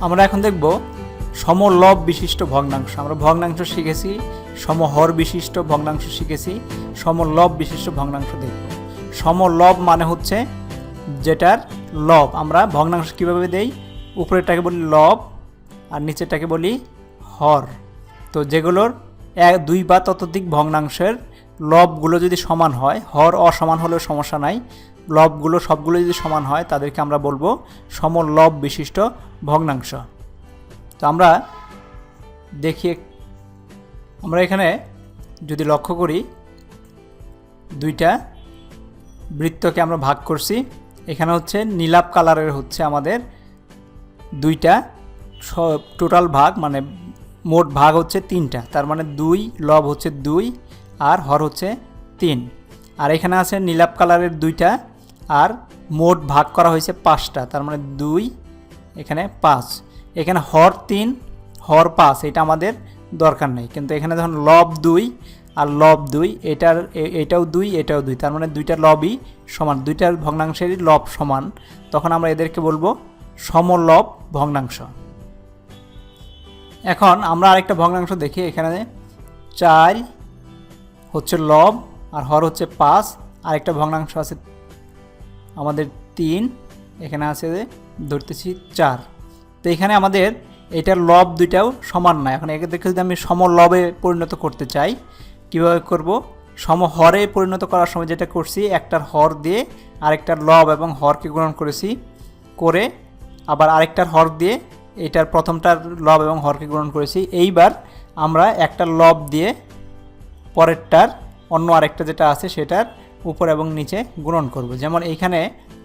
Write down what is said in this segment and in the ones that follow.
আমরা এখন দেখব সমলব বিশিষ্ট ভগ্নাংশ। আমরা ভগ্নাংশ শিখেছি, সমহর বিশিষ্ট ভগ্নাংশ শিখেছি, সমলব বিশিষ্ট ভগ্নাংশ দেখব। সমলব মানে হচ্ছে যেটার লব। আমরা ভগ্নাংশ কীভাবে দেই? উপরেরটাকে বলি লব আর নিচেরটাকে বলি হর। তো যেগুলোর এক, দুই বা ততোধিক ভগ্নাংশের লবগুলো যদি সমান হয়, হর অসমান হলেও সমস্যা নাই। লবগুলো, সবগুলো যদি সমান হয়, তাদেরকে আমরা বলব সমলব বিশিষ্ট ভগ্নাংশ। তো আমরা দেখি আমরা এখানে যদি লক্ষ্য করি, দুইটা বৃত্তকে আমরা ভাগ করছি। এখানে হচ্ছে নীলাপ কালারের হচ্ছে আমাদের দুইটা টোটাল ভাগ মানে মোট ভাগ হচ্ছে তিনটা। তার মানে দুই, লব হচ্ছে দুই আর হর হচ্ছে তিন। আর এখানে আছে নীলাপ কালারের দুইটা, আর মোট ভাগ করা হয়েছে পাঁচটা, তার মানে দুই, এখানে পাঁচ। এখানে হর তিন, হর পাঁচ, এটা আমাদের দরকার নেই। কিন্তু এখানে যখন লব দুই, আর লব দুই, এটার এটাও দুই এটাও দুই, তার মানে দুইটা লবই সমান, দুইটার ভগ্নাংশেরই লব সমান। তখন আমরা এদেরকে বলব সমলব ভগ্নাংশ। এখন আমরা আরেকটা ভগ্নাংশ দেখি, এখানে চার হচ্ছে লব, আর হর হচ্ছে পাঁচ, আরেকটা ভগ্নাংশ আছে আমাদের তিন, এখানে আছে যে ধরতেছি চার। তো এখানে আমাদের এটার লব দুইটাও সমান না এখন একে দেখে যদি আমি সমলবে পরিণত করতে চাই, কীভাবে করব? সমহরে পরিণত করার সময় যেটা করছি, একটার হর দিয়ে আরেকটার লব এবং হরকে গ্রহণ করেছি, করে আবার আরেকটার হর দিয়ে এটার প্রথমটার লব এবং হরকে গ্রহণ করেছি। এইবার আমরা একটা লব দিয়ে পরেরটার অন্য আরেকটা যেটা আছে সেটার উপর এবং নিচে গুণন করব। যেমন এইখানে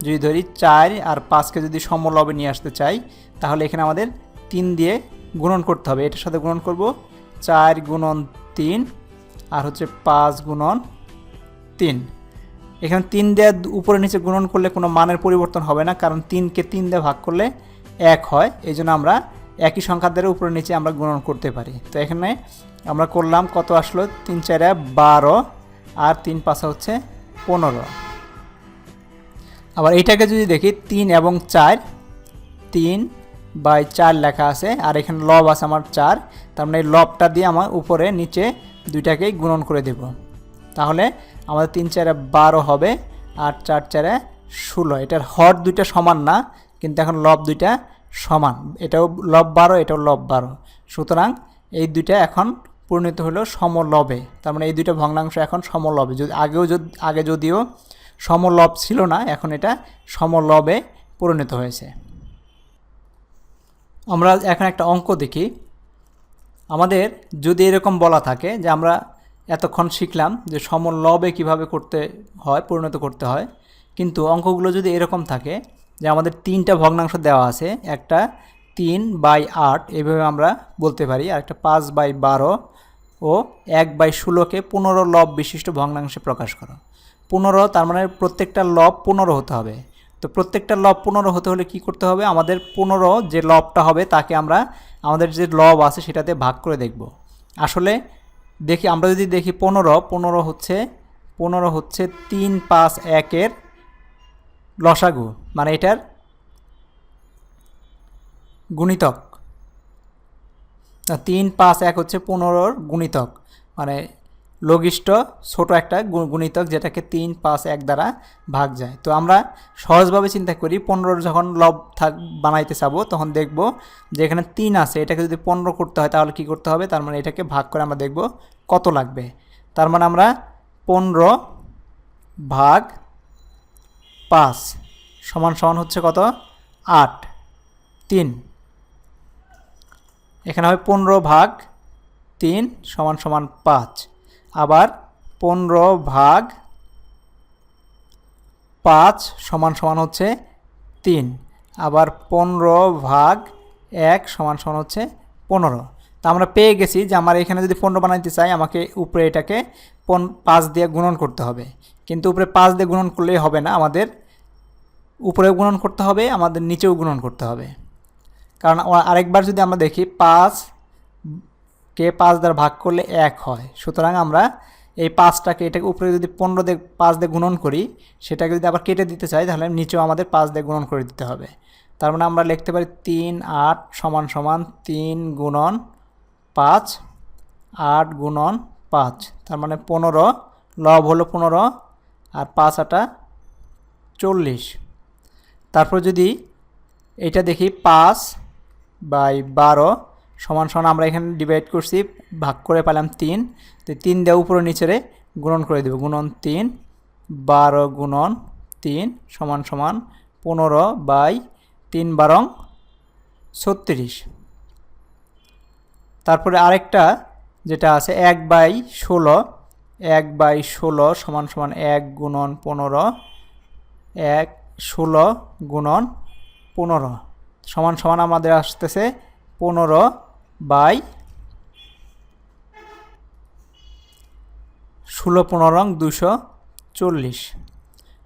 যদি ধরি চার আর পাঁচকে যদি সমলবে নিয়ে আসতে চাই, তাহলে এখানে আমাদের তিন দিয়ে গুণন করতে হবে। এটার সাথে গুণন করব চার গুণন তিন আর হচ্ছে পাঁচ গুণন তিন। এখানে তিন দিয়ে উপরে নিচে গুণন করলে কোনো মানের পরিবর্তন হবে না, কারণ তিনকে তিন দিয়ে ভাগ করলে এক হয়। এই জন্য আমরা একই সংখ্যা দ্বারা উপরে নিচে আমরা গুণন করতে পারি। তো এখানে আমরা করলাম কত আসলো? তিন চারে বারো আর তিন পাঁচা হচ্ছে পনেরো। আবার এটাকে যদি দেখি, তিন এবং চার, তিন বাই চার লেখা আছে, আর এখানে লব আছে আমার চার, তার মানে লবটা দিয়ে আমার উপরে নিচে দুইটাকেই গুণন করে দেব। তাহলে আমাদের তিন চারে বারো হবে আর চার চারে ষোলো। এটার হর দুইটা সমান না, কিন্তু এখন লব দুইটা সমান। এটাও লব বারো, এটাও লব বারো। সুতরাং এই দুইটা এখন পরিণত হলো সমলবে। তার মানে এই দুইটা ভগ্নাংশ এখন সমলবে। যদি আগেও যদি, আগে যদিও সমলব ছিল না, এখন এটা সমলবে পরিণত হয়েছে। আমরা এখন একটা অঙ্ক দেখি। আমাদের যদি এরকম বলা থাকে যে আমরা এতক্ষণ শিখলাম যে সমলবে কীভাবে করতে হয়, পরিণত করতে হয়, কিন্তু অঙ্কগুলো যদি এরকম থাকে যে আমাদের তিনটা ভগ্নাংশ দেওয়া আছে, একটা তিন বাই আট, এভাবে আমরা বলতে পারি, আর একটা পাঁচ বাই বারো ও এক বাই ষোলোকে পনেরো লব বিশিষ্ট ভগ্নাংশে প্রকাশ করো। পনেরো, তার মানে প্রত্যেকটা লব পনেরো হতে হবে। তো প্রত্যেকটা লব পনেরো হতে হলে কি করতে হবে? আমাদের পনেরো যে লবটা হবে, তাকে আমরা, আমাদের যে লব আছে, সেটাতে ভাগ করে দেখব। আসলে দেখি, আমরা যদি দেখি পনেরো পনেরো হচ্ছে পনেরো হচ্ছে তিন পাঁচ একের লসাগু মানে এটার গুণিতক। তিন, পাঁচ, এক হচ্ছে পনেরোর গুণিতক মানে লঘিষ্ঠ ছোট একটা গুণিতক যেটাকে তিন, পাঁচ, এক দ্বারা ভাগ যায়। তো আমরা সহজভাবে চিন্তা করি, পনেরোর যখন লব থাক, বানাইতে চাবো, তখন দেখব যে এখানে তিন আছে, এটাকে যদি পনেরো করতে হয়, তাহলে কি করতে হবে? তার মানে এটাকে ভাগ করে আমরা দেখব কত লাগবে। তার মানে আমরা পনেরো ভাগ পাঁচ সমান সমান হচ্ছে কত? আট। তিন। এখানে হবে পনেরো ভাগ তিন সমান সমান পাঁচ। আবার পনেরো ভাগ পাঁচ সমান সমান হচ্ছে তিন। আবার পনেরো ভাগ এক সমান সমান হচ্ছে পনেরো। তা আমরা পেয়ে গেছি যে আমার এখানে যদি পণ্য বানাইতে চাই, আমাকে উপরে এটাকে পন পাঁচ দিয়ে গুণন করতে হবে। কিন্তু উপরে পাঁচ দিয়ে গুণন করলেই হবে না, আমাদের উপরেও গুণন করতে হবে, আমাদের নিচেও গুণন করতে হবে। কারণ আরেকবার যদি আমরা দেখি পাঁচ কে পাঁচ দ্বারা ভাগ করলে এক হয়। সুতরাং আমরা এই পাঁচটাকে, এটাকে উপরে যদি পনেরো দিয়ে পাঁচ দিয়ে গুণন করি, সেটাকে যদি আবার কেটে দিতে চাই, তাহলে নিচেও আমাদের পাঁচ দিয়ে গুণন করে দিতে হবে। তার মানে আমরা লিখতে পারি তিন আট সমান সমান তিন গুণন পাঁচ, আট গুণন পাঁচ, তার মানে পনেরো, লব হলো পনেরো, আর পাঁচ আটা চল্লিশ। তারপর যদি এটা দেখি পাঁচ বাই বারো সমান সমান আমরা এখানে ডিভাইড করছি, ভাগ করে পেলাম তিন, তো তিন দেওয়া উপরে নিচেরে গুণন করে দেবো। গুণন তিন, বারো গুণন তিন সমান সমান পনেরো বাই তিন বারং ছত্রিশ। তারপরে আরেকটা যেটা আছে এক বাই ষোলো, এক বাই ষোলো সমান সমান এক গুণন পনেরো, এক ষোলো গুণন পনেরো সমান সমান আমাদের আসতেছে পনেরো বাই ষোলো পনেরো দুশো চল্লিশ।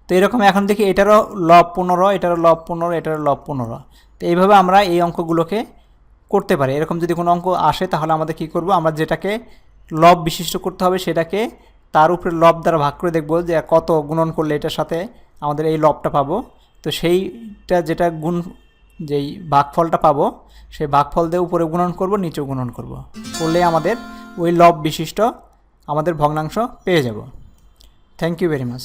তো এরকম এখন দেখি এটারও লব পনেরো, এটারও লব পনেরো, এটারও লব পনেরো। তো এইভাবে আমরা এই অঙ্কগুলোকে করতে পারি। এরকম যদি কোনো অঙ্ক আসে তাহলে আমাদের কি করব? আমরা যেটাকে লব বিশিষ্ট করতে হবে সেটাকে তার উপরে লব দ্বারা ভাগ করে দেখব যে কত গুণন করলে এটার সাথে আমাদের এই লবটা পাবো। তো সেইটা যেটা গুণ যেই ভাগফলটা পাবো, সেই ভাগফল দিয়ে উপরে গুণন করব, নিচেও গুণন করব। করলে আমাদের ওই লব বিশিষ্ট আমাদের ভগ্নাংশ পেয়ে যাব। Thank you very much